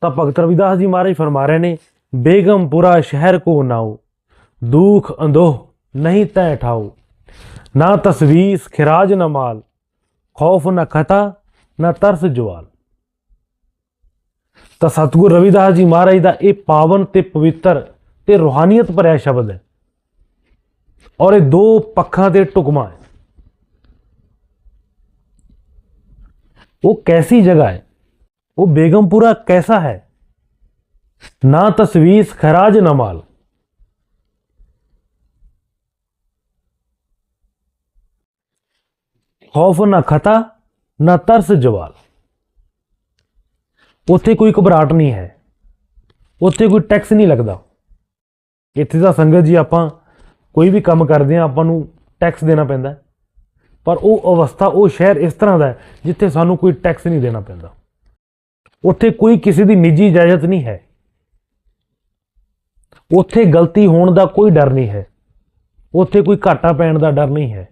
ਤਾਂ ਭਗਤ ਰਵਿਦਾਸ ਜੀ ਮਹਾਰਾਜ ਫਰਮਾ ਰਹੇ ਨੇ, ਬੇਗਮਪੁਰਾ ਸ਼ਹਿਰ ਕੋ ਨਾਓ, ਦੁਖ ਅੰਦੋਹ ਨਹੀਂ ਤੈ ਠਾਓ। ਨਾ ਤਸਵੀਸ ਖਿਰਾਜ ਨਾ ਮਾਲ, ਖੌਫ ਨਾ ਖਤਾ, ਨਾ ਤਰਸ ਜਵਾਲ। ਤਾਂ ਸਤਿਗੁਰ ਰਵਿਦਾਸ ਜੀ ਮਹਾਰਾਜ ਦਾ ਇਹ ਪਾਵਨ ਤੇ ਪਵਿੱਤਰ ਤੇ ਰੂਹਾਨੀਅਤ ਭਰਿਆ ਸ਼ਬਦ ਹੈ। ਔਰ ਇਹ ਦੋ ਪੱਖਾਂ ਤੇ ਟੁਕਮਾ ਹੈ। ਉਹ ਕੈਸੀ ਜਗ੍ਹਾ ਹੈ? ਉਹ ਬੇਗਮਪੁਰਾ कैसा है ना तस्वीस खराज न माल ਖੌਫ ਨਾ ਖਤਾ ਨਾ ਤਰਸ ਜਵਾਲ ਉੱਥੇ ਕੋਈ ਘਬਰਾਹਟ ਨਹੀਂ ਹੈ ਉੱਥੇ ਕੋਈ ਟੈਕਸ ਨਹੀਂ ਲੱਗਦਾ ਇੱਥੇ ਤਾਂ ਸੰਗਤ ਜੀ ਆਪਾਂ ਕੋਈ ਵੀ ਕੰਮ ਕਰਦੇ ਆ ਆਪਾਂ ਨੂੰ ਟੈਕਸ ਦੇਣਾ ਪੈਂਦਾ ਹੈ। ਪਰ ਉਹ ਅਵਸਥਾ ਉਹ ਸ਼ਹਿਰ ਇਸ ਤਰ੍ਹਾਂ ਦਾ ਹੈ ਜਿੱਥੇ ਸਾਨੂੰ ਕੋਈ ਟੈਕਸ ਨਹੀਂ ਦੇਣਾ ਪੈਂਦਾ ਉੱਥੇ ਕੋਈ ਕਿਸੇ ਦੀ ਨਿੱਜੀ ਇਜਾਜ਼ਤ ਨਹੀਂ ਹੈ। ਉੱਥੇ ਗਲਤੀ ਹੋਣ ਦਾ ਕੋਈ ਡਰ ਨਹੀਂ ਹੈ। ਉੱਥੇ ਕੋਈ ਘਾਟਾ ਪੈਣ ਦਾ ਡਰ ਨਹੀਂ ਹੈ।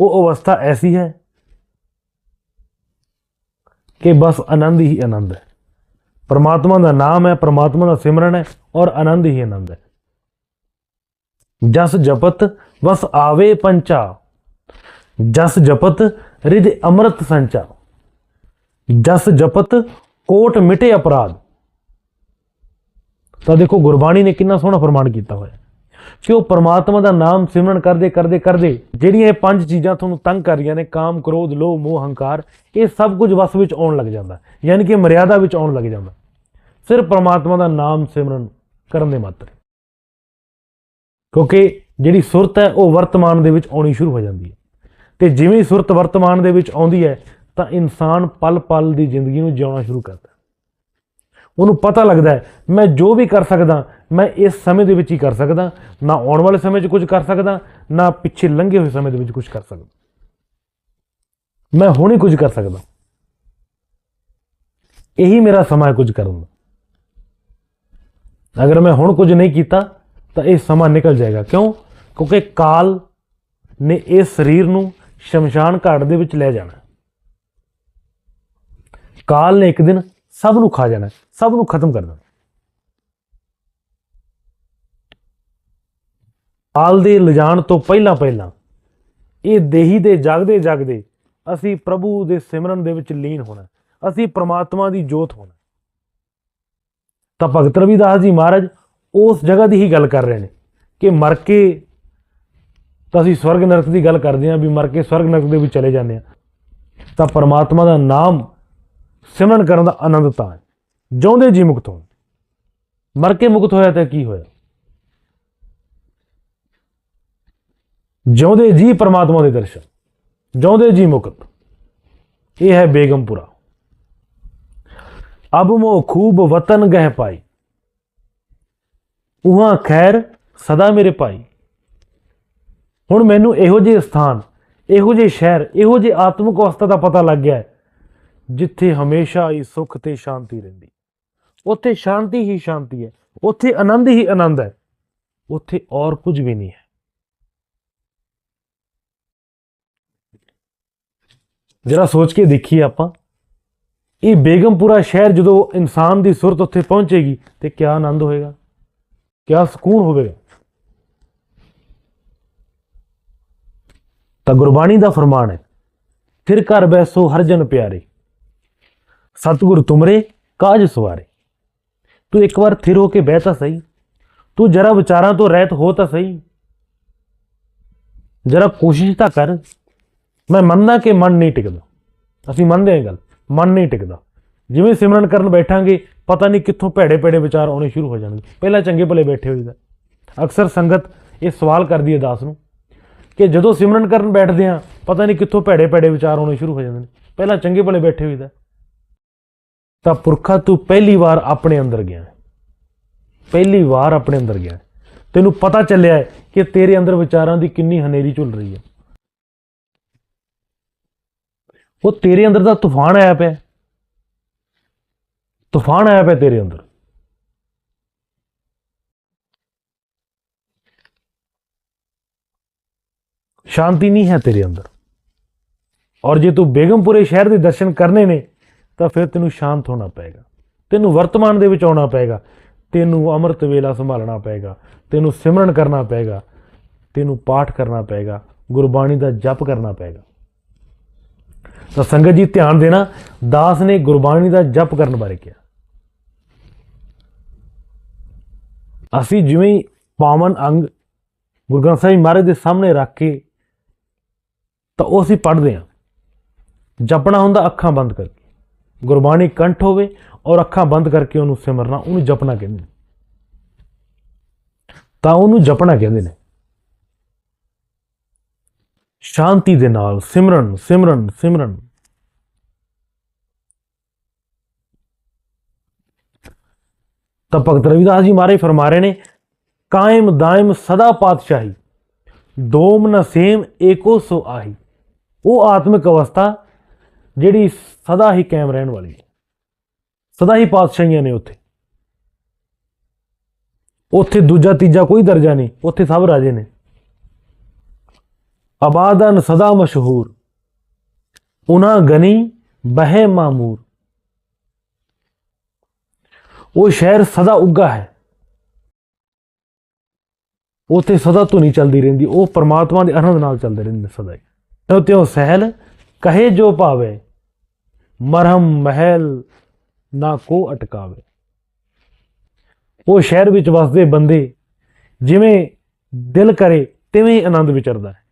ਉਹ ਅਵਸਥਾ ਐਸੀ ਹੈ ਕਿ ਬਸ ਆਨੰਦ ਹੀ ਆਨੰਦ ਹੈ। ਪਰਮਾਤਮਾ ਦਾ ਨਾਮ ਹੈ, ਪਰਮਾਤਮਾ ਦਾ ਸਿਮਰਨ ਹੈ ਔਰ ਆਨੰਦ ਹੀ ਆਨੰਦ ਹੈ। ਜਸ ਜਪਤ ਵਸ ਆਵੇ ਪੰਚਾ। ਜਸ ਜਪਤ ਰਿਦ ਅੰਮ੍ਰਿਤ ਸੰਚਾ। ਜਸ ਜਪਤ ਕੋਟ ਮਿਟੇ ਅਪਰਾਧ। ਤਾਂ ਦੇਖੋ ਗੁਰਬਾਣੀ ਨੇ ਕਿੰਨਾ ਸੋਹਣਾ ਪ੍ਰਮਾਣ ਕੀਤਾ ਹੋਇਆ। ਕਿ ਉਹ ਪਰਮਾਤਮਾ ਦਾ ਨਾਮ ਸਿਮਰਨ ਕਰਦੇ ਕਰਦੇ ਕਰਦੇ ਜਿਹੜੀਆਂ ਇਹ ਪੰਜ ਚੀਜ਼ਾਂ ਤੁਹਾਨੂੰ ਤੰਗ ਕਰ ਰਹੀਆਂ ਨੇ, ਕਾਮ, ਕ੍ਰੋਧ, ਲੋਭ, ਮੋਹ, ਹੰਕਾਰ, ਇਹ ਸਭ ਕੁਝ ਵਸ ਵਿੱਚ ਆਉਣ ਲੱਗ ਜਾਂਦਾ। ਯਾਨੀ ਕਿ ਮਰਿਆਦਾ ਵਿੱਚ ਆਉਣ ਲੱਗ ਜਾਂਦਾ। ਸਿਰਫ ਪਰਮਾਤਮਾ ਦਾ ਨਾਮ ਸਿਮਰਨ ਕਰਨ ਦੇ ਮਾਤਰ। ਕਿਉਂਕਿ ਜਿਹੜੀ ਸੁਰਤ ਹੈ, ਉਹ ਵਰਤਮਾਨ ਦੇ ਵਿੱਚ ਆਉਣੀ ਸ਼ੁਰੂ ਹੋ ਜਾਂਦੀ ਹੈ। ਤੇ ਜਿਵੇਂ ਸੁਰਤ ਵਰਤਮਾਨ ਦੇ ਵਿੱਚ ਆਉਂਦੀ ਹੈ ਤਾਂ ਇਨਸਾਨ ਪਲ ਪਲ ਦੀ ਜ਼ਿੰਦਗੀ ਨੂੰ ਜਿਉਣਾ ਸ਼ੁਰੂ ਕਰਦਾ ਉਹਨੂੰ ਪਤਾ ਲੱਗਦਾ ਮੈਂ ਜੋ ਵੀ ਕਰ ਸਕਦਾ, ਮੈਂ ਇਸ ਸਮੇਂ ਦੇ ਵਿੱਚ ਹੀ ਕਰ ਸਕਦਾ, ਨਾ ਆਉਣ ਵਾਲੇ ਸਮੇਂ 'ਚ ਕੁਝ ਕਰ ਸਕਦਾ, ਨਾ ਪਿੱਛੇ ਲੰਘੇ ਹੋਏ ਸਮੇਂ ਦੇ ਵਿੱਚ ਕੁਝ ਕਰ ਸਕਦਾ। ਮੈਂ ਹੁਣ ਹੀ ਕੁਝ ਕਰ ਸਕਦਾ। ਇਹੀ ਮੇਰਾ ਸਮਾਂ ਹੈ ਕੁਝ ਕਰਨ ਦਾ। ਅਗਰ ਮੈਂ ਹੁਣ ਕੁਝ ਨਹੀਂ ਕੀਤਾ, ਤਾਂ ਇਹ ਸਮਾਂ ਨਿਕਲ ਜਾਏਗਾ। ਕਿਉਂ? ਕਿਉਂਕਿ ਕਾਲ ਨੇ ਇਸ ਸਰੀਰ ਨੂੰ ਸ਼ਮਸ਼ਾਨ ਘਾਟ ਦੇ ਵਿੱਚ ਲੈ ਜਾਣਾ। ਕਾਲ ਨੇ ਇੱਕ ਦਿਨ ਸਭ ਨੂੰ ਖਾ ਜਾਣਾ, ਸਭ ਨੂੰ ਖਤਮ ਕਰ ਦੇਣਾ। ਕਾਲ ਦੇ ਲਿਜਾਣ ਤੋਂ ਪਹਿਲਾਂ ਪਹਿਲਾਂ, ਇਹ ਦੇਹੀ ਦੇ ਜਾਗਦੇ ਜਾਗਦੇ ਅਸੀਂ ਪ੍ਰਭੂ ਦੇ ਸਿਮਰਨ ਦੇ ਵਿੱਚ ਲੀਨ ਹੋਣਾ, ਅਸੀਂ ਪ੍ਰਮਾਤਮਾ ਦੀ ਜੋਤ ਹੋਣਾ। ਤਾਂ ਭਗਤ ਰਵਿਦਾਸ ਜੀ ਮਹਾਰਾਜ ਉਸ ਜਗ੍ਹਾ ਦੀ ਹੀ ਗੱਲ ਕਰ ਰਹੇ ਨੇ ਕਿ ਮਰ ਕੇ ਤਾਂ ਅਸੀਂ ਸਵਰਗ ਨਰਕ ਦੀ ਗੱਲ ਕਰਦੇ ਹਾਂ ਵੀ ਮਰ ਕੇ ਸਵਰਗ ਨਰਕ ਦੇ ਵਿੱਚ ਚਲੇ ਜਾਂਦੇ ਹਾਂ। ਤਾਂ ਪਰਮਾਤਮਾ ਦਾ ਨਾਮ ਸਿਮਰਨ ਕਰਨ ਦਾ ਆਨੰਦ ਤਾਂ ਹੈ। ਜਿਉਂਦੇ ਜੀ ਮੁਕਤ ਹੋਣ। ਮਰ ਕੇ ਮੁਕਤ ਹੋਇਆ ਤਾਂ ਕੀ ਹੋਇਆ? ਜਿਉਂਦੇ ਜੀ ਪਰਮਾਤਮਾ ਦੇ ਦਰਸ਼ਨ। ਜਿਉਂਦੇ ਜੀ ਮੁਕਤ। ਇਹ ਹੈ ਬੇਗਮਪੁਰਾ। ਅਬ ਮੋ ਖੂਬ ਵਤਨ ਗਹਿ ਪਾਈ। ਉਹਾਂ ਖੈਰ ਸਦਾ ਮੇਰੇ ਭਾਈ ਹੁਣ ਮੈਨੂੰ ਇਹੋ ਜਿਹੇ ਸਥਾਨ ਇਹੋ ਜਿਹੇ ਸ਼ਹਿਰ ਇਹੋ ਜਿਹੇ ਆਤਮਿਕ ਅਵਸਥਾ ਦਾ ਪਤਾ ਲੱਗ ਗਿਆ ਹੈ, ਜਿੱਥੇ ਹਮੇਸ਼ਾ ਹੀ ਸੁੱਖ ਤੇ ਸ਼ਾਂਤੀ ਰਹਿੰਦੀ। ਉੱਥੇ ਸ਼ਾਂਤੀ ਹੀ ਸ਼ਾਂਤੀ ਹੈ, ਉੱਥੇ ਆਨੰਦ ਹੀ ਆਨੰਦ ਹੈ, ਉੱਥੇ ਔਰ ਕੁਝ ਵੀ ਨਹੀਂ ਹੈ। ਜਰਾ ਸੋਚ ਕੇ ਦੇਖੀਏ ਆਪਾਂ, ਇਹ ਬੇਗਮਪੁਰਾ ਸ਼ਹਿਰ ਜਦੋਂ ਇਨਸਾਨ ਦੀ ਸੁਰਤ ਉੱਥੇ ਪਹੁੰਚੇਗੀ ਤੇ ਕਿਆ ਆਨੰਦ ਹੋਏਗਾ, ਕਿਆ ਸਕੂਨ ਹੋਵੇਗਾ। ਤਾਂ ਗੁਰਬਾਣੀ ਦਾ ਫਰਮਾਨ ਹੈ, ਫਿਰ ਘਰ ਬੈਸੋ ਹਰ ਜਨ ਪਿਆਰੇ। ਸਤਿਗੁਰ ਤੁਮਰੇ, ਕਾਜ ਸਵਾਰੇ। ਤੂੰ ਇੱਕ ਵਾਰ ਥਿਰ ਹੋ ਕੇ ਬਹਿ ਤਾਂ ਸਹੀ। ਤੂੰ ਜਰਾ ਵਿਚਾਰਾਂ ਤੋਂ ਰਹਿਤ ਹੋ ਤਾਂ ਸਹੀ। ਜਰਾ ਕੋਸ਼ਿਸ਼ ਤਾਂ ਕਰ। ਮੈਂ ਮੰਨਦਾ ਕਿ ਮਨ ਨਹੀਂ ਟਿਕਦਾ। ਅਸੀਂ ਮੰਨਦੇ ਹਾਂ ਗੱਲ। ਮਨ ਨਹੀਂ ਟਿਕਦਾ। ਜਿਵੇਂ ਸਿਮਰਨ ਕਰਨ ਬੈਠਾਂਗੇ, ਪਤਾ ਨਹੀਂ ਕਿੱਥੋਂ ਭੈੜੇ ਭੈੜੇ ਵਿਚਾਰ ਆਉਣੇ ਸ਼ੁਰੂ ਹੋ ਜਾਣਗੇ। ਪਹਿਲਾਂ ਚੰਗੇ ਭਲੇ ਬੈਠੇ ਹੋਈਦਾ ਅਕਸਰ ਸੰਗਤ ਇਹ ਸਵਾਲ ਕਰਦੀ ਹੈ ਦਾਸ ਨੂੰ ਕਿ ਜਦੋਂ ਸਿਮਰਨ ਕਰਨ ਬੈਠਦੇ ਆ ਪਤਾ ਨਹੀਂ ਕਿੱਥੋਂ ਭੈੜੇ ਭੈੜੇ ਵਿਚਾਰ ਆਉਣੇ ਸ਼ੁਰੂ ਹੋ ਜਾਂਦੇ ਨੇ। ਪਹਿਲਾਂ ਚੰਗੇ ਭਲੇ ਬੈਠੇ ਹੋਈਦਾ ਤਾਂ ਪੁਰਖਾ ਤੂੰ ਪਹਿਲੀ ਵਾਰ ਆਪਣੇ ਅੰਦਰ ਗਿਆ ਪਹਿਲੀ ਵਾਰ ਆਪਣੇ ਅੰਦਰ ਗਿਆ ਤੈਨੂੰ ਪਤਾ ਚੱਲਿਆ ਹੈ ਕਿ ਤੇਰੇ ਅੰਦਰ ਵਿਚਾਰਾਂ ਦੀ ਕਿੰਨੀ ਹਨੇਰੀ ਝੁੱਲ ਰਹੀ ਹੈ। ਉਹ ਤੇਰੇ ਅੰਦਰ ਦਾ ਤੂਫਾਨ ਆਇਆ ਪਿਆ ਹੈ। ਤੂਫਾਨ ਆਇਆ ਪਿਆ ਤੇਰੇ ਅੰਦਰ। ਸ਼ਾਂਤੀ ਨਹੀਂ ਹੈ ਤੇਰੇ ਅੰਦਰ। ਔਰ ਜੇ ਤੂੰ ਬੇਗਮਪੁਰੇ ਸ਼ਹਿਰ ਦੇ ਦਰਸ਼ਨ ਕਰਨੇ ਨੇ ਤਾਂ ਫਿਰ ਤੈਨੂੰ ਸ਼ਾਂਤ ਹੋਣਾ ਪਏਗਾ। ਤੈਨੂੰ ਵਰਤਮਾਨ ਦੇ ਵਿੱਚ ਆਉਣਾ ਪਏਗਾ। ਤੈਨੂੰ ਅੰਮ੍ਰਿਤ ਵੇਲਾ ਸੰਭਾਲਣਾ ਪਏਗਾ। ਤੈਨੂੰ ਸਿਮਰਨ ਕਰਨਾ ਪਏਗਾ। ਤੈਨੂੰ ਪਾਠ ਕਰਨਾ ਪਏਗਾ। ਗੁਰਬਾਣੀ ਦਾ ਜਪ ਕਰਨਾ ਪਏਗਾ। ਤਾਂ ਸੰਗਤ ਜੀ, ਧਿਆਨ ਦੇਣਾ, ਦਾਸ ਨੇ ਗੁਰਬਾਣੀ ਦਾ ਜਪ ਕਰਨ ਬਾਰੇ ਕਿਹਾ। ਅਸੀਂ ਜਿਵੇਂ ਪਾਵਨ ਅੰਗ ਗੁਰੂ ਗ੍ਰੰਥ ਸਾਹਿਬ ਮਹਾਰਾਜ ਦੇ ਸਾਹਮਣੇ ਰੱਖ ਕੇ ਤਾਂ ਉਹ ਅਸੀਂ ਪੜ੍ਹਦੇ ਹਾਂ। ਜਪਣਾ ਹੁੰਦਾ ਅੱਖਾਂ ਬੰਦ ਕਰਕੇ। ਗੁਰਬਾਣੀ ਕੰਠ ਹੋਵੇ ਔਰ ਅੱਖਾਂ ਬੰਦ ਕਰਕੇ ਉਹਨੂੰ ਸਿਮਰਨਾ, ਉਹਨੂੰ ਜਪਣਾ ਕਹਿੰਦੇ ਨੇ। ਤਾਂ ਉਹਨੂੰ ਜਪਣਾ ਕਹਿੰਦੇ ਨੇ। ਸ਼ਾਂਤੀ ਦੇ ਨਾਲ ਸਿਮਰਨ ਸਿਮਰਨ ਸਿਮਰਨ। ਤਾਂ ਭਗਤ ਰਵਿਦਾਸ ਜੀ ਮਾਰੇ ਫਰਮਾ ਰਹੇ ਨੇ, ਕਾਇਮ ਦਾਇਮ ਸਦਾ ਪਾਤਸ਼ਾਹੀ ਦੋਮ ਨ ਸੇਮ ਏਕੋ ਸੋ ਆਹੀ। ਉਹ ਆਤਮਿਕ ਅਵਸਥਾ ਜਿਹੜੀ ਸਦਾ ਹੀ ਕਾਇਮ ਰਹਿਣ ਵਾਲੀ ਹੈ। ਸਦਾ ਹੀ ਪਾਤਸ਼ਾਹੀਆਂ ਨੇ ਉੱਥੇ। ਉੱਥੇ ਦੂਜਾ, ਤੀਜਾ ਕੋਈ ਦਰਜਾ ਨਹੀਂ, ਉੱਥੇ ਸਭ ਰਾਜੇ ਨੇ। ਆਬਾਦਨ ਸਦਾ ਮਸ਼ਹੂਰ। ਉਨਾ ਗਨੀ ਬਹਿ ਮਾਮੂਰ। ਉਹ ਸ਼ਹਿਰ ਸਦਾ ਉੱਗਾ ਹੈ। ਉਥੇ ਸਦਾ ਧੁਨੀ ਚੱਲਦੀ ਰਹਿੰਦੀ, ਉਹ ਪਰਮਾਤਮਾ ਦੇ ਆਨੰਦ ਨਾਲ ਚੱਲਦੇ ਰਹਿੰਦੇ ਸਦਾ ਹੀ। ਤੋ ਉਹ ਸਹਿਲ ਕਹੇ ਜੋ ਪਾਵੇ ਮਰਹਮ ਮਹਿਲ ਨਾ ਕੋ ਅਟਕਾਵੇ। ਉਹ ਸ਼ਹਿਰ ਵਿੱਚ ਵਸਦੇ ਬੰਦੇ ਜਿਵੇਂ ਦਿਲ ਕਰੇ ਤਿਵੇਂ ਹੀ ਆਨੰਦ ਵਿਚਰਦਾ ਹੈ।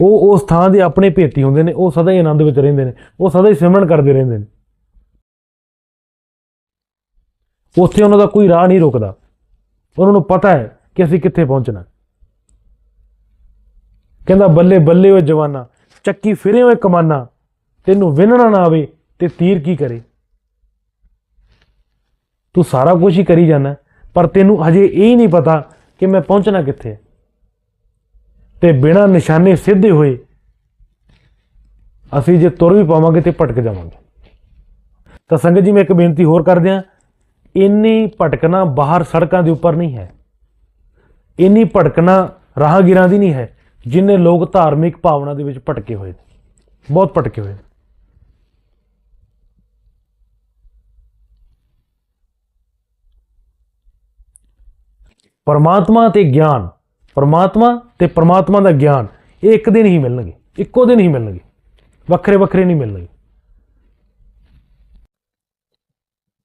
ਉਹ ਉਸ ਥਾਂ ਦੇ ਆਪਣੇ ਭੇਤੀ ਹੁੰਦੇ ਨੇ, ਉਹ ਸਦਾ ਹੀ ਆਨੰਦ ਵਿੱਚ ਰਹਿੰਦੇ ਨੇ, ਉਹ ਸਦਾ ਹੀ ਸਿਮਰਨ ਕਰਦੇ ਰਹਿੰਦੇ ਨੇ। ਉੱਥੇ ਉਹਨਾਂ ਦਾ ਕੋਈ ਰਾਹ ਨਹੀਂ ਰੁਕਦਾ। ਉਹਨਾਂ ਨੂੰ ਪਤਾ ਹੈ ਕਿ ਅਸੀਂ ਕਿੱਥੇ ਪਹੁੰਚਣਾ ਕਹਿੰਦਾ, ਬੱਲੇ ਬੱਲੇ ਓ ਜਵਾਨਾ, ਚੱਕੀ ਫਿਰੇ ਓਏ ਕਮਾਨਾ, ਤੈਨੂੰ ਵਿੰਨਣਾ ਨਾ ਆਵੇ ਤੇ ਤੀਰ ਕੀ ਕਰੇ? ਤੂੰ ਸਾਰਾ ਕੁਝ ਹੀ ਕਰੀ ਜਾਣਾ ਪਰ ਤੈਨੂੰ ਹਜੇ ਇਹ ਹੀ ਨਹੀਂ ਪਤਾ ਕਿ ਮੈਂ ਪਹੁੰਚਣਾ ਕਿੱਥੇ ਹੈ ਤੇ ਬਿਨਾਂ ਨਿਸ਼ਾਨੇ ਸਿੱਧੇ ਹੋਏ, ਅਸੀਂ ਜੇ ਤੁਰ ਵੀ ਪਾਵਾਂਗੇ ਤੇ ਭਟਕ ਜਾਵਾਂਗੇ। ਤਾਂ ਸੰਗਤ ਜੀ, ਮੈਂ ਇੱਕ ਬੇਨਤੀ ਹੋਰ ਕਰ ਦਿਆਂ ਇੰਨੀ ਭਟਕਣਾ ਬਾਹਰ ਸੜਕਾਂ ਦੇ ਉੱਪਰ ਨਹੀਂ ਹੈ। ਇੰਨੀ ਭਟਕਣਾ ਰਾਹਗੀਰਾਂ ਦੀ ਨਹੀਂ ਹੈ। ਜਿੰਨੇ ਲੋਕ ਧਾਰਮਿਕ ਭਾਵਨਾ ਦੇ ਵਿੱਚ ਭਟਕੇ ਹੋਏ ਨੇ, ਬਹੁਤ ਭਟਕੇ ਹੋਏ ਨੇ। ਪਰਮਾਤਮਾ ਤੇ ਗਿਆਨ, ਪਰਮਾਤਮਾ ਤੇ ਪਰਮਾਤਮਾ ਦਾ ਗਿਆਨ, ਇਹ ਇੱਕ ਦਿਨ ਹੀ ਮਿਲਣਗੇ, ਇੱਕੋ ਦਿਨ ਹੀ ਮਿਲਣਗੇ, ਵੱਖਰੇ ਵੱਖਰੇ ਨਹੀਂ ਮਿਲਣਗੇ।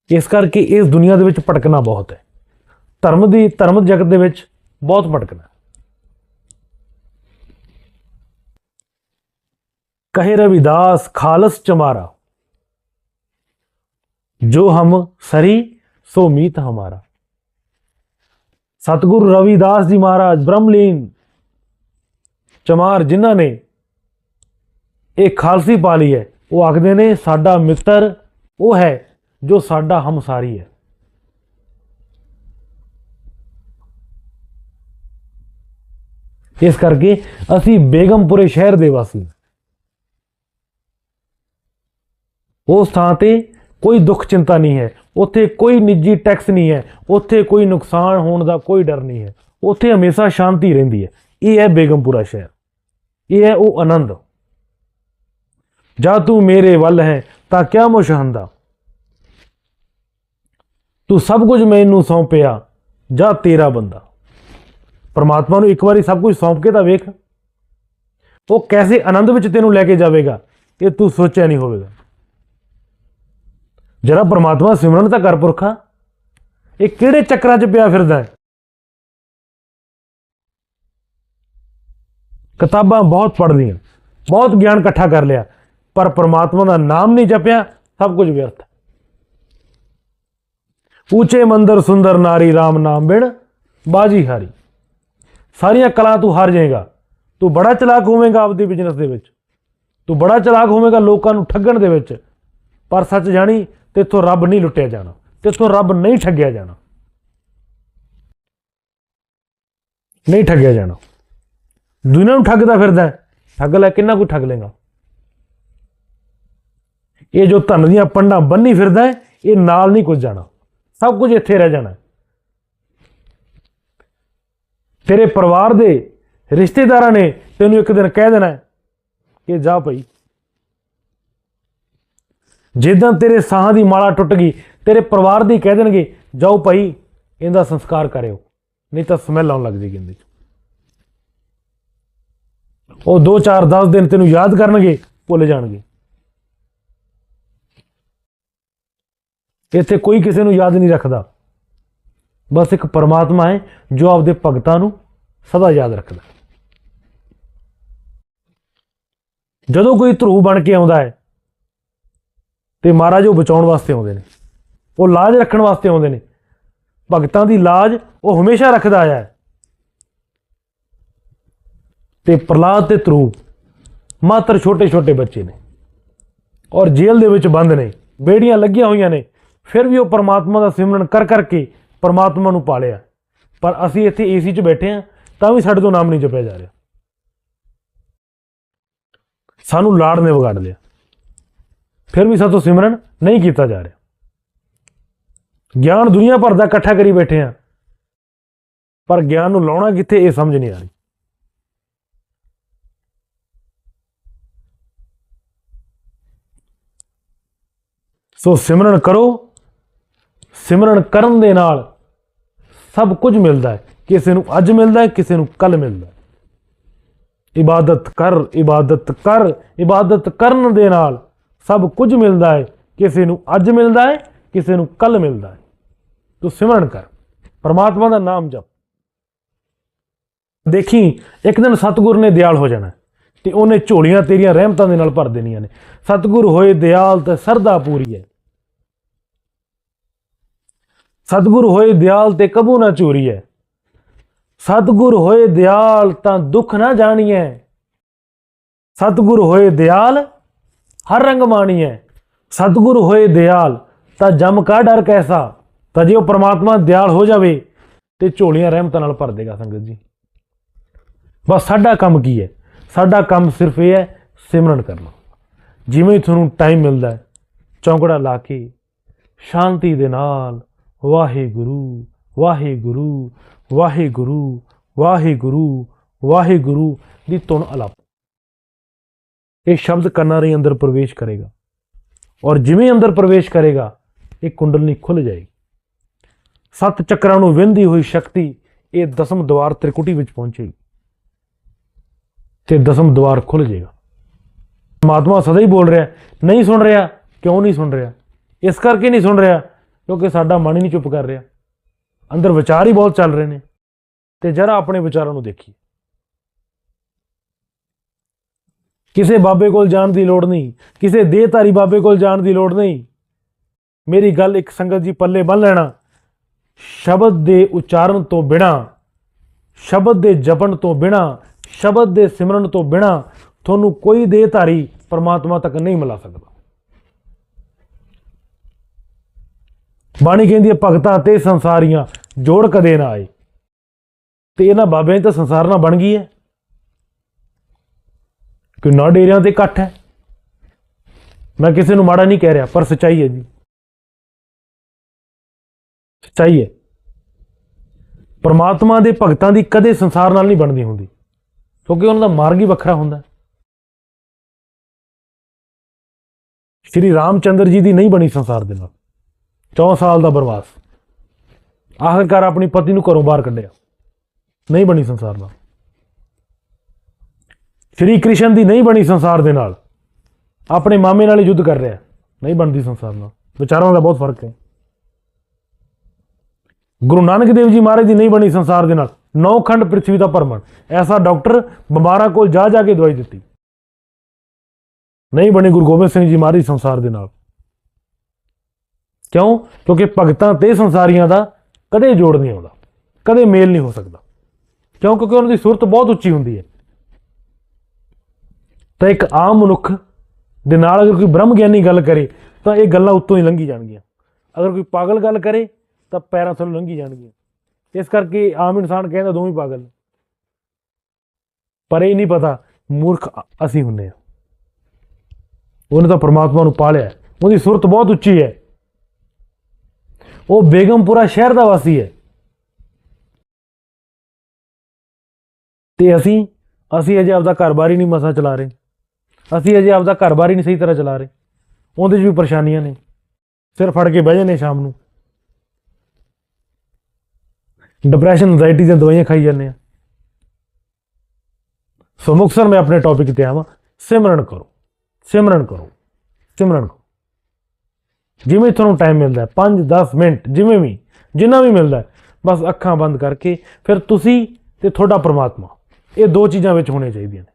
ਇਸ ਕਰਕੇ ਇਸ ਦੁਨੀਆ ਦੇ ਵਿੱਚ ਭਟਕਣਾ ਬਹੁਤ ਹੈ। ਧਰਮ ਦੀ, ਧਰਮ ਜਗਤ ਦੇ ਵਿੱਚ ਬਹੁਤ ਭਟਕਣਾ ਹੈ। ਕਹੇ ਰਵਿਦਾਸ, ਖਾਲਸ ਚਮਾਰਾ। ਜੋ ਹਮ ਸਰੀ, ਸੋ ਮੀਤ ਹਮਾਰਾ। ਸਤਿਗੁਰੂ ਰਵਿਦਾਸ ਜੀ ਮਹਾਰਾਜ, ਬ੍ਰਹਮਲੀਨ ਚਮਾਰ ਜਿਨ੍ਹਾਂ ਨੇ ਇਹ ਖਾਲਸੀ ਪਾ ਲਈ ਹੈ, ਉਹ ਆਖਦੇ ਨੇ, ਸਾਡਾ ਮਿੱਤਰ ਉਹ ਹੈ ਜੋ ਸਾਡਾ ਹਮਸਾਰੀ ਹੈ। ਇਸ ਕਰਕੇ ਅਸੀਂ ਬੇਗਮਪੁਰੇ ਸ਼ਹਿਰ ਦੇ ਵਾਸੀ ਹਾਂ। ਉਸ ਥਾਂ ਤੇ ਕੋਈ ਦੁੱਖ ਚਿੰਤਾ ਨਹੀਂ ਹੈ। ਉੱਥੇ ਕੋਈ ਨਿੱਜੀ ਟੈਕਸ ਨਹੀਂ ਹੈ। ਉੱਥੇ ਕੋਈ ਨੁਕਸਾਨ ਹੋਣ ਦਾ ਕੋਈ ਡਰ ਨਹੀਂ ਹੈ। ਉੱਥੇ ਹਮੇਸ਼ਾ ਸ਼ਾਂਤੀ ਰਹਿੰਦੀ ਹੈ। ਇਹ ਹੈ ਬੇਗਮਪੁਰਾ ਸ਼ਹਿਰ। ਇਹ ਹੈ ਉਹ ਆਨੰਦ। ਜਾ ਤੂੰ ਮੇਰੇ ਵੱਲ ਹੈ, ਤਾਂ ਕਿਆ ਮੁਸ਼ਹੰਦਾ ਤੂੰ ਸਭ ਕੁਝ ਮੈਨੂੰ ਸੌਂਪਿਆ, ਜਾ ਤੇਰਾ ਬੰਦਾ? ਪਰਮਾਤਮਾ ਨੂੰ ਇੱਕ ਵਾਰੀ ਸਭ ਕੁਝ ਸੌਂਪ ਕੇ ਤਾਂ ਵੇਖ। ਉਹ ਕੈਸੇ ਆਨੰਦ ਵਿੱਚ ਤੈਨੂੰ ਲੈ ਕੇ ਜਾਵੇਗਾ, ਇਹ ਤੂੰ ਸੋਚਿਆ ਨਹੀਂ ਹੋਵੇਗਾ। ਜਰਾ ਪਰਮਾਤਮਾ ਸਿਮਰਨ ਤਾਂ ਕਰ ਪੁਰਖਾ ਇਹ ਕਿਹੜੇ ਚੱਕਰਾਂ 'ਚ ਪਿਆ ਫਿਰਦਾ ਹੈ? ਕਿਤਾਬਾਂ ਬਹੁਤ ਪੜ੍ਹ ਲਈਆਂ ਬਹੁਤ ਗਿਆਨ ਇਕੱਠਾ ਕਰ ਲਿਆ, ਪਰ ਪ੍ਰਮਾਤਮਾ ਦਾ ਨਾਮ ਨਹੀਂ ਜਪਿਆ, ਸਭ ਕੁਝ ਵਿਅਰਥ। ਉੱਚੇ ਮੰਦਰ ਸੁੰਦਰ ਨਾਰੀ RAM ਨਾਮ ਬਿਨ ਬਾਜੀ ਹਾਰੀ। ਸਾਰੀਆਂ ਕਲਾ ਤੂੰ ਹਾਰ ਜਾਏਗਾ, ਤੂੰ ਬੜਾ ਚਲਾਕ ਹੋਵੇਂਗਾ ਆਪਦੇ ਬਿਜ਼ਨਸ ਦੇ ਵਿੱਚ। ਤੂੰ ਬੜਾ ਚਲਾਕ ਹੋਵੇਂਗਾ ਲੋਕਾਂ ਨੂੰ ਠੱਗਣ ਦੇ ਵਿੱਚ। ਪਰ ਸੱਚ ਜਾਣੀ ਤੇਥੋਂ ਰੱਬ ਨਹੀਂ ਲੁੱਟਿਆ ਜਾਣਾ ਤੇਥੋਂ ਰੱਬ ਨਹੀਂ ਠੱਗਿਆ ਜਾਣਾ। ਨਹੀਂ ਠੱਗਿਆ ਜਾਣਾ। ਦੁਨੀਆ ਨੂੰ ਠੱਗਦਾ ਫਿਰਦਾ ਠੱਗ ਲੈ, ਕਿੰਨਾ ਕੁ ਠੱਗ ਲੇਗਾ ਇਹ ਜੋ ਧਨ ਦੀਆਂ ਪੰਡਾਂ ਬੰਨੀ ਫਿਰਦਾ ਇਹ ਨਾਲ ਨਹੀਂ ਕੁਝ ਜਾਣਾ। ਸਭ ਕੁਝ ਇੱਥੇ ਰਹਿ ਜਾਣਾ ਤੇਰੇ ਪਰਿਵਾਰ ਦੇ ਰਿਸ਼ਤੇਦਾਰਾਂ ਨੇ ਤੈਨੂੰ ਇੱਕ ਦਿਨ ਕਹਿ ਦੇਣਾ ਕਿ ਜਾ ਭਾਈ ਜਿੱਦਾਂ ਤੇਰੇ ਸਾਹਾਂ ਦੀ ਮਾਲਾ ਟੁੱਟ ਗਈ, ਤੇਰੇ ਪਰਿਵਾਰ ਦੀ ਕਹਿ ਦੇਣਗੇ, ਜਾਓ ਭਾਈ, ਇਹਦਾ ਸੰਸਕਾਰ ਕਰਿਓ। ਨਹੀਂ ਤਾਂ ਸਮੈਲ ਆਉਣ ਲੱਗ ਜੇਗੀ ਇਹਦੇ ਚ। ਉਹ 2 4 10 ਦਿਨ ਤੈਨੂੰ ਯਾਦ ਕਰਨਗੇ, ਭੁੱਲ ਜਾਣਗੇ। ਇੱਥੇ ਕੋਈ ਕਿਸੇ ਨੂੰ ਯਾਦ ਨਹੀਂ ਰੱਖਦਾ। ਬਸ ਇੱਕ ਪਰਮਾਤਮਾ ਹੈ, ਜੋ ਆਪਦੇ ਭਗਤਾਂ ਨੂੰ ਸਦਾ ਯਾਦ ਰੱਖਦਾ। ਜਦੋਂ ਕੋਈ ਧਰੂ ਬਣ ਕੇ ਆਉਂਦਾ ਹੈ ਤੇ ਮਹਾਰਾਜ ਉਹ ਬਚਾਉਣ ਵਾਸਤੇ ਆਉਂਦੇ ਨੇ। ਉਹ ਲਾਜ ਰੱਖਣ ਵਾਸਤੇ ਆਉਂਦੇ ਨੇ। ਭਗਤਾਂ ਦੀ ਲਾਜ ਉਹ ਹਮੇਸ਼ਾ ਰੱਖਦਾ ਆਇਆ ਹੈ। ਤੇ ਪ੍ਰਲਾਦ ਤੇ ਧਰੂ ਮਾਤਰ ਛੋਟੇ ਛੋਟੇ ਬੱਚੇ ਨੇ। ਔਰ ਜੇਲ੍ਹ ਦੇ ਵਿੱਚ ਬੰਦ ਨੇ। ਬੇੜੀਆਂ ਲੱਗੀਆਂ ਹੋਈਆਂ ਨੇ। ਫਿਰ ਵੀ ਉਹ ਪਰਮਾਤਮਾ ਦਾ ਸਿਮਰਨ ਕਰ ਕਰਕੇ ਪਰਮਾਤਮਾ ਨੂੰ ਪਾਲਿਆ। ਪਰ ਅਸੀਂ ਇੱਥੇ ਏਸੀ 'ਚ ਬੈਠੇ ਆ ਤਾਂ ਵੀ ਸਾਡੇ ਤੋਂ ਨਾਮ ਨਹੀਂ ਜਪਿਆ ਜਾ ਰਿਹਾ। ਸਾਨੂੰ ਲਾੜ ਨੇ ਵਿਗਾੜ ਲਿਆ। ਫਿਰ ਵੀ ਸਾਤੋਂ ਸਿਮਰਨ ਨਹੀਂ ਕੀਤਾ ਜਾ ਰਿਹਾ। ਗਿਆਨ ਦੁਨੀਆ ਭਰ ਦਾ ਇਕੱਠਾ ਕਰੀ ਬੈਠੇ ਆ ਪਰ ਗਿਆਨ ਨੂੰ ਲਾਉਣਾ ਕਿੱਥੇ ਇਹ ਸਮਝ ਨਹੀਂ ਆ ਰਹੀ। ਸੋ ਸਿਮਰਨ ਕਰੋ। ਸਿਮਰਨ ਕਰਨ ਦੇ ਨਾਲ ਸਭ ਕੁਝ ਮਿਲਦਾ ਹੈ। ਕਿਸੇ ਨੂੰ ਅੱਜ ਮਿਲਦਾ ਹੈ, ਕਿਸੇ ਨੂੰ ਕੱਲ ਮਿਲਦਾ ਹੈ। ਇਬਾਦਤ ਕਰ ਇਬਾਦਤ ਕਰ, ਇਬਾਦਤ ਕਰਨ ਦੇ ਨਾਲ ਸਭ ਕੁਝ ਮਿਲਦਾ ਹੈ। ਕਿਸੇ ਨੂੰ ਅੱਜ ਮਿਲਦਾ ਹੈ, ਕਿਸੇ ਨੂੰ ਕੱਲ ਮਿਲਦਾ ਹੈ। ਤੂੰ ਸਿਮਰਨ ਕਰ। ਪਰਮਾਤਮਾ ਦਾ ਨਾਮ ਜਪ। ਦੇਖੀ, ਇੱਕ ਦਿਨ ਸਤਿਗੁਰ ਨੇ ਦਿਆਲ ਹੋ ਜਾਣਾ ਤੇ ਉਹਨੇ ਝੋਲੀਆਂ ਤੇਰੀਆਂ ਰਹਿਮਤਾਂ ਦੇ ਨਾਲ ਭਰ ਦੇਣੀਆਂ ਨੇ। ਸਤਿਗੁਰ ਹੋਏ ਦਿਆਲ ਤੇ ਸਰਦਾ ਪੂਰੀ ਹੈ। ਸਤਿਗੁਰ ਹੋਏ ਦਿਆਲ ਤੇ ਕਬੂ ਨਾ ਚੋਰੀ ਹੈ। ਸਤਿਗੁਰ ਹੋਏ ਦਿਆਲ ਤਾਂ ਦੁੱਖ ਨਾ ਜਾਣੀਐ। ਸਤਿਗੁਰ ਹੋਏ ਦਿਆਲ ਹਰ ਰੰਗ ਮਾਣੀ ਹੈ। ਸਤਿਗੁਰ ਹੋਏ ਦਿਆਲ, ਤਾਂ ਜਮ ਕਾ ਡਰ ਕੈਸਾ? ਤਾਂ ਜੇ ਉਹ ਪ੍ਰਮਾਤਮਾ ਦਿਆਲ ਹੋ ਜਾਵੇ, ਤੇ ਝੋਲੀਆਂ ਰਹਿਮਤਾਂ ਨਾਲ ਭਰ ਦੇਗਾ ਸੰਗਤ ਜੀ। ਬਸ ਸਾਡਾ ਕੰਮ ਕੀ ਹੈ? ਸਾਡਾ ਕੰਮ ਸਿਰਫ ਇਹ ਹੈ, ਸਿਮਰਨ ਕਰਨਾ। ਜਿਵੇਂ ਹੀ ਤੁਹਾਨੂੰ ਟਾਈਮ ਮਿਲਦਾ ਹੈ, ਚੌਂਕੜਾ ਲਾ ਕੇ ਸ਼ਾਂਤੀ ਦੇ ਨਾਲ ਵਾਹਿਗੁਰੂ ਵਾਹਿਗੁਰੂ ਵਾਹਿਗੁਰੂ ਵਾਹਿਗੁਰੂ ਵਾਹਿਗੁਰੂ ਦੀ ਧੁਨ ਅਲਾਪ। ਇਹ ਸ਼ਬਦ ਕੰਨਾਂ ਦੇ ਅੰਦਰ ਪ੍ਰਵੇਸ਼ ਕਰੇਗਾ। ਔਰ ਜਿਵੇਂ ਅੰਦਰ ਪ੍ਰਵੇਸ਼ ਕਰੇਗਾ, ਇਹ ਕੁੰਡਲਨੀ ਖੁੱਲ ਜਾਏਗੀ। ਸੱਤ ਚੱਕਰਾਂ ਨੂੰ ਵਿੰਦੀ ਹੋਈ ਸ਼ਕਤੀ ਇਹ ਦਸਮ ਦਵਾਰ ਤ੍ਰਿਕੁਟੀ ਵਿੱਚ ਪਹੁੰਚੇਗੀ। ਤੇ ਦਸਮ ਦਵਾਰ ਖੁੱਲ ਜਾਏਗਾ। ਪਰਮਾਤਮਾ ਸਦਾ ਹੀ ਬੋਲ ਰਿਹਾ, ਨਹੀਂ ਸੁਣ ਰਿਹਾ, ਕਿਉਂ ਨਹੀਂ ਸੁਣ ਰਿਹਾ? ਇਸ ਕਰਕੇ ਨਹੀਂ ਸੁਣ ਰਿਹਾ, ਕਿਉਂਕਿ ਸਾਡਾ ਮਨ ਹੀ ਨਹੀਂ ਚੁੱਪ ਕਰ ਰਿਹਾ। ਅੰਦਰ ਵਿਚਾਰ ਹੀ ਬਹੁਤ ਚੱਲ ਰਹੇ ਨੇ। ਤੇ ਜਰਾ ਆਪਣੇ ਵਿਚਾਰਾਂ ਨੂੰ ਦੇਖੀਏ। ਕਿਸੇ ਬਾਬੇ ਕੋਲ ਜਾਣ ਦੀ ਲੋੜ ਨਹੀਂ, ਕਿਸੇ ਦੇਹਧਾਰੀ ਬਾਬੇ ਕੋਲ ਜਾਣ ਦੀ ਲੋੜ ਨਹੀਂ। ਮੇਰੀ ਗੱਲ ਇੱਕ ਸੰਗਤ ਜੀ ਪੱਲੇ ਬੰਨ ਲੈਣਾ। ਸ਼ਬਦ ਦੇ ਉਚਾਰਨ ਤੋਂ ਬਿਨਾ, ਸ਼ਬਦ ਦੇ ਜਪਣ ਤੋਂ ਬਿਨਾ, ਸ਼ਬਦ ਦੇ ਸਿਮਰਨ ਤੋਂ ਬਿਨਾ ਤੁਹਾਨੂੰ ਕੋਈ ਦੇਹਧਾਰੀ ਪਰਮਾਤਮਾ ਤੱਕ ਨਹੀਂ ਮਿਲਾ ਸਕਦਾ। ਬਾਣੀ ਕਹਿੰਦੀ ਹੈ, ਭਗਤਾਂ ਤੇ ਸੰਸਾਰੀਆਂ ਜੋੜ ਕਦੇ ਨਾ ਆਏ। ਤੇ ਇਹਨਾਂ ਬਾਬਿਆਂ ਦੀ ਤਾਂ ਸੰਸਾਰ ਨਾਲ ਬਣ ਗਈ ਹੈ। ਕਿ ਨਾ ਡੇਰਿਆਂ ਤੇ ਇਕੱਠ ਹੈ। ਮੈਂ ਕਿਸੇ ਨੂੰ ਮਾੜਾ ਨਹੀਂ ਕਹਿ ਰਿਹਾ, ਪਰ ਸੱਚਾਈ ਹੈ ਜੀ। ਸੱਚਾਈ ਹੈ। ਪਰਮਾਤਮਾ ਦੇ ਭਗਤਾਂ ਦੀ ਕਦੇ ਸੰਸਾਰ ਨਾਲ ਨਹੀਂ ਬਣਦੀ ਹੁੰਦੀ, ਕਿਉਂਕਿ ਉਹਨਾਂ ਦਾ ਮਾਰਗ ਹੀ ਵੱਖਰਾ ਹੁੰਦਾ। ਸ਼੍ਰੀ ਰਾਮਚੰਦਰ ਜੀ ਦੀ ਨਹੀਂ ਬਣੀ ਸੰਸਾਰ ਦੇ ਨਾਲ। 14 ਸਾਲ ਦਾ ਬਰਵਾਸ। ਆਖਰਕਾਰ ਆਪਣੀ ਪਤੀ ਨੂੰ ਘਰੋਂ ਬਾਹਰ ਕੱਢਿਆ। ਨਹੀਂ ਬਣੀ ਸੰਸਾਰ ਨਾਲ। ਸ਼੍ਰੀ ਕ੍ਰਿਸ਼ਨ ਦੀ ਨਹੀਂ ਬਣੀ ਸੰਸਾਰ ਦੇ ਨਾਲ। ਆਪਣੇ ਮਾਮੇ ਨਾਲ ਹੀ ਯੁੱਧ ਕਰ ਰਿਹਾ। ਨਹੀਂ ਬਣਦੀ ਸੰਸਾਰ ਨਾਲ। ਵਿਚਾਰਾਂ ਦਾ ਬਹੁਤ ਫ਼ਰਕ ਹੈ। ਗੁਰੂ ਨਾਨਕ ਦੇਵ ਜੀ ਮਹਾਰਾਜ ਦੀ ਨਹੀਂ ਬਣੀ ਸੰਸਾਰ ਦੇ ਨਾਲ। ਨੌ ਖੰਡ ਪ੍ਰithvi ਦਾ ਭਰਮਣ। ਐਸਾ ਡਾਕਟਰ ਬਿਮਾਰਾਂ ਕੋਲ ਜਾ ਜਾ ਕੇ ਦਵਾਈ ਦਿੱਤੀ। ਨਹੀਂ ਬਣੀ ਗੁਰੂ ਗੋਬਿੰਦ ਸਿੰਘ ਜੀ ਮਹਾਰਾਜ ਸੰਸਾਰ ਦੇ ਨਾਲ। ਕਿਉਂ? ਕਿਉਂਕਿ ਭਗਤਾਂ ਤੇ ਸੰਸਾਰੀਆਂ ਦਾ ਕਦੇ ਜੋੜ ਨਹੀਂ ਆਉਂਦਾ। ਕਦੇ ਮੇਲ ਨਹੀਂ ਹੋ ਸਕਦਾ। ਕਿਉਂ? ਕਿਉਂਕਿ ਉਹਨਾਂ ਦੀ ਸੁਰਤ ਬਹੁਤ ਉੱਚੀ ਹੁੰਦੀ ਹੈ। ਤਾਂ ਇੱਕ ਆਮ ਮਨੁੱਖ ਦੇ ਨਾਲ ਅਗਰ ਕੋਈ ਬ੍ਰਹਮ ਗਿਆਨੀ ਗੱਲ ਕਰੇ, ਤਾਂ ਇਹ ਗੱਲਾਂ ਉੱਤੋਂ ਹੀ ਲੰਘੀ ਜਾਣਗੀਆਂ। ਅਗਰ ਕੋਈ ਪਾਗਲ ਗੱਲ ਕਰੇ, ਤਾਂ ਪੈਰਾਂ ਥੱਲੋਂ ਲੰਘੀ ਜਾਣਗੀਆਂ। ਇਸ ਕਰਕੇ ਆਮ ਇਨਸਾਨ ਕਹਿੰਦਾ ਦੋਵੇਂ ਪਾਗਲ ਨੇ। ਪਰ ਇਹ ਨਹੀਂ ਪਤਾ ਮੂਰਖ ਅਸੀਂ ਹੁੰਨੇ ਆ। ਉਹਨੇ ਤਾਂ ਪ੍ਰਮਾਤਮਾ ਨੂੰ ਪਾਲਿਆ ਉਹਦੀ ਸੁਰਤ ਬਹੁਤ ਉੱਚੀ ਹੈ। ਉਹ ਬੇਗਮਪੁਰਾ ਸ਼ਹਿਰ ਦਾ ਵਾਸੀ ਹੈ। ਤੇ ਅਸੀਂ ਅਸੀਂ ਅਜੇ ਆਪਦਾ ਘਰ-ਬਾਰ ਹੀ ਨਹੀਂ ਮਸਾ ਚਲਾ ਰਹੇ। ਅਸੀਂ ਅਜੇ ਆਪਦਾ ਘਰ-ਬਾਰ ਹੀ ਨਹੀਂ ਸਹੀ ਤਰ੍ਹਾਂ ਚਲਾ ਰਹੇ। ਉਹਦੇ 'ਚ ਵੀ ਪਰੇਸ਼ਾਨੀਆਂ ਨੇ। ਸਿਰ ਫੜ ਕੇ ਬਹਿ ਜਾਂਦੇ ਸ਼ਾਮ ਨੂੰ। ਡਿਪਰੈਸ਼ਨ ਐਂਜ਼ਾਇਟੀ ਦੀਆਂ ਦਵਾਈਆਂ ਖਾਈ ਜਾਂਦੇ ਆ ਸੋ ਮੁਕਤਸਰ ਮੈਂ ਆਪਣੇ ਟੌਪਿਕ ਤੇ ਆਵਾਂ। ਸਿਮਰਨ ਕਰੋ। ਸਿਮਰਨ ਕਰੋ। ਸਿਮਰਨ ਕਰੋ। ਜਿਵੇਂ ਤੁਹਾਨੂੰ ਟਾਈਮ ਮਿਲਦਾ ਹੈ 5 10 ਮਿੰਟ, ਜਿਵੇਂ ਵੀ, ਜਿੰਨਾ ਵੀ ਮਿਲਦਾ ਬਸ ਅੱਖਾਂ ਬੰਦ ਕਰਕੇ ਫਿਰ ਤੁਸੀਂ ਤੇ ਤੁਹਾਡਾ ਪ੍ਰਮਾਤਮਾ। ਇਹ ਦੋ ਚੀਜ਼ਾਂ ਵਿੱਚ ਹੋਣੀਆਂ ਚਾਹੀਦੀਆਂ ਨੇ।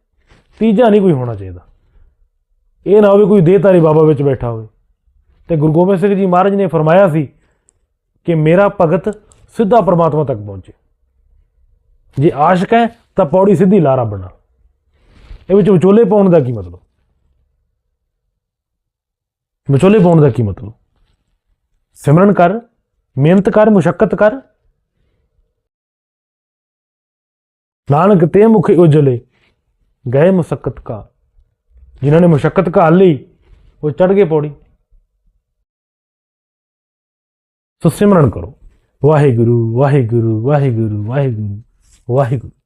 ਤੀਜਾ ਨਹੀਂ ਕੋਈ ਹੋਣਾ ਚਾਹੀਦਾ। ਇਹ ਨਾ ਹੋਵੇ ਕੋਈ ਦੇਹਤਾਰੀ ਬਾਬਾ ਵਿੱਚ ਬੈਠਾ ਹੋਵੇ। ਤੇ ਗੁਰੂ ਗੋਬਿੰਦ ਸਿੰਘ ਜੀ ਮਹਾਰਾਜ ਨੇ ਫਰਮਾਇਆ ਸੀ ਕਿ ਮੇਰਾ ਭਗਤ ਸਿੱਧਾ ਪਰਮਾਤਮਾ ਤੱਕ ਪਹੁੰਚੇ। ਜੇ ਆਸ਼ਕ ਹੈ ਤਾਂ ਪੌੜੀ ਸਿੱਧੀ ਲਾਰਾ ਬਣਾ ਇਹ ਵਿੱਚ ਵਿਚੋਲੇ ਪਾਉਣ ਦਾ ਕੀ ਮਤਲਬ? ਵਿਚੋਲੇ ਪਾਉਣ ਦਾ ਕੀ ਮਤਲਬ? ਸਿਮਰਨ ਕਰ, ਮਿਹਨਤ ਕਰ ਮੁਸ਼ਕਲ ਕਰ। ਨਾਨਕ ਤੇ ਮੁਖ ਉਜਲੇ, ਗਏ ਮੁਸ਼ਕਲ ਕਾ ਜਿਨ੍ਹਾਂ ਨੇ ਮੁਸ਼ਕਲ ਘਾਲ ਲਈ, ਉਹ ਚੜ ਗਏ ਪੌੜੀ। ਸੋ ਸਿਮਰਨ ਕਰੋ। ਵਾਹਿਗੁਰੂ ਵਾਹਿਗੁਰੂ ਵਾਹਿਗੁਰੂ ਵਾਹਿਗੁਰੂ ਵਾਹਿਗੁਰੂ।